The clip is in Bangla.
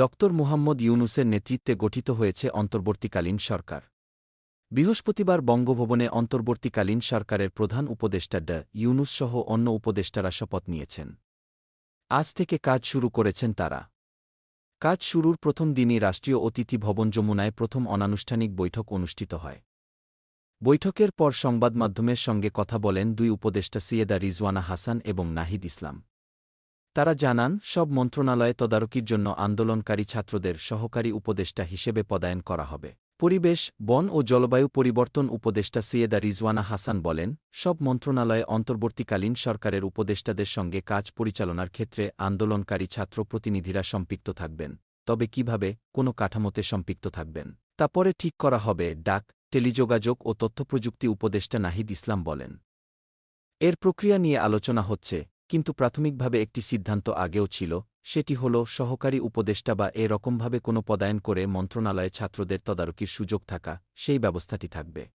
ড মুহাম্মদ ইউনুসের নেতৃত্বে গঠিত হয়েছে অন্তর্বর্তীকালীন সরকার। বৃহস্পতিবার বঙ্গভবনে অন্তর্বর্তীকালীন সরকারের প্রধান উপদেষ্টা ড ইউনুস সহ অন্য উপদেষ্টারা শপথ নিয়েছেন। আজ থেকে কাজ শুরু করেছেন তারা। কাজ শুরুর প্রথম দিনই রাষ্ট্রীয় অতিথি ভবন যমুনায় প্রথম অনানুষ্ঠানিক বৈঠক অনুষ্ঠিত হয়। বৈঠকের পর সংবাদমাধ্যমের সঙ্গে কথা বলেন দুই উপদেষ্টা সিয়েদা রিজওয়ানা হাসান এবং নাহিদ ইসলাম। তারা জানান, সব মন্ত্রণালয়ে তদারকির জন্য আন্দোলনকারী ছাত্রদের সহকারী উপদেষ্টা হিসেবে পদায়ন করা হবে। পরিবেশ, বন ও জলবায়ু পরিবর্তন উপদেষ্টা সিয়েদা রিজওয়ানা হাসান বলেন, সব মন্ত্রণালয়ে অন্তর্বর্তীকালীন সরকারের উপদেষ্টাদের সঙ্গে কাজ পরিচালনার ক্ষেত্রে আন্দোলনকারী ছাত্র প্রতিনিধিরা সম্পৃক্ত থাকবেন। তবে কীভাবে, কোনো কাঠামোতে সম্পৃক্ত থাকবেন। তা পরে ঠিক করা হবে, ডাক, টেলিযোগাযোগ ও তথ্যপ্রযুক্তি উপদেষ্টা নাহিদ ইসলাম বলেন। এর প্রক্রিয়া নিয়ে আলোচনা হচ্ছে। কিন্তু প্রাথমিকভাবে একটি সিদ্ধান্ত আগেও ছিল, সেটি হল সহকারী উপদেষ্টা বা এরকমভাবে রকমভাবে কোনো পদায়ন করে মন্ত্রণালয়ে ছাত্রদের তদারকির সুযোগ থাকা, সেই ব্যবস্থাটি থাকবে।